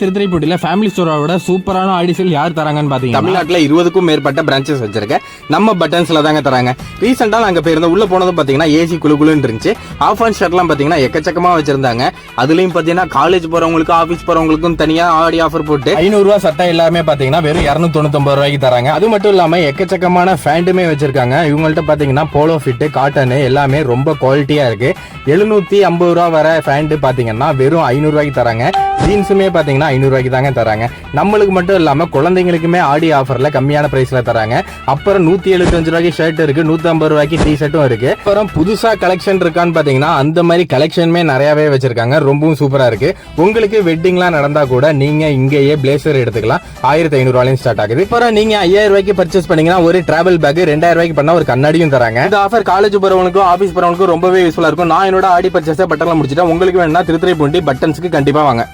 திருத்துறைப்பூட்டியில் family ஸ்டோரோட சூப்பரான ஆடி sale யார் தராங்கன்னு பார்த்தீங்கன்னா தமிழ்நாட்டில் இருபதுக்கும் மேற்பட்ட பிரான்ச்சஸ் வச்சிருக்கேன் நம்ம பட்டன்ஸ்ல தாங்க தராங்க. ரீசெண்டாக நாங்கள் போயிருந்தோம் உள்ள போனதும் பார்த்தீங்கன்னா ஏசி குழு குழுன்னு இருந்துச்சு. ஆஃப் அண்ட் ஷர்ட்லாம் பார்த்தீங்கன்னா எக்கச்சக்கமாக வச்சிருந்தாங்க. அதுலயும் பார்த்தீங்கன்னா காலேஜ் போறவங்களுக்கு ஆஃபீஸ் போறவங்களுக்கும் தனியாக ஆடி ஆஃபர் போட்டு ஐநூறுரூவா சட்டை எல்லாமே பார்த்தீங்கன்னா வெறும் இரநூத்தொண்ணூத்தொம்பது ரூபாய்க்கு தராங்க. அது மட்டும் இல்லாமல் எக்கச்சக்கமான ஃபேண்ட்டுமே வச்சிருக்காங்க. இவங்கள்ட்ட பார்த்தீங்கன்னா போலோ ஃபிட்டு காட்டனு எல்லாமே ரொம்ப குவாலிட்டியாக இருக்கு. எழுநூற்றி ஐம்பது ரூபா வர ஃபேண்ட்டு பார்த்தீங்கன்னா வெறும் ஐநூறுரூவாய்க்கு தராங்க. ஜீன்ஸுமே பார்த்தீங்கன்னா ஐநூறுரூவாய்க்கு தாங்க தராங்க. நம்மளுக்கு மட்டும் இல்லாமல் குழந்தைங்களுக்குமே ஆடி ஆஃபரில் கம்மியான ப்ரைஸில் தராங்க. அப்புறம் நூற்றி எழுபத்தஞ்சு ரூபாய்க்கு ஷர்ட் இருக்குது நூற்றம்பது ரூபாய்க்கு டி ஷர்ட்டும் இருக்குது அப்புறம் புதுசாக கலெக்ஷன் இருக்கான்னு பார்த்தீங்கன்னா அந்த மாதிரி கலெக்ஷனுமே நிறையாவே வச்சுருக்காங்க. ரொம்பவும் சூப்பராக இருக்குது உங்களுக்கு வெட்டிங்லாம் நடந்தால் கூட நீங்கள் இங்கேயே பிளேசர் எடுத்துக்கலாம். ஆயிரத்தி ஐநூறுவாலையும் ஸ்டார்ட் ஆகுது. அப்புறம் நீங்கள் ஐயாயிரம் ரூபாய்க்கு பர்ச்சேஸ் பண்ணீங்கன்னா ஒரு டிராவல் பேக் ரெண்டாயிரம் ரூபாய்க்கு பண்ணால் ஒரு கண்ணாடியும் தராங்க. இந்த ஆஃபர் காலேஜ் போகிறவங்களுக்கும் ஆஃபீஸ் போகிறவங்களுக்கும் ரொம்பவே யூஸ்ஃபுல்லாக இருக்கும். நான் என்னோட ஆடி பர்ச்சேஸை பட்டனில் முடிச்சிட்டேன். உங்களுக்கு வேணும்னா திருத்துறை பூண்டி பட்டன்ஸுக்கு கண்டிப்பாக வாங்க.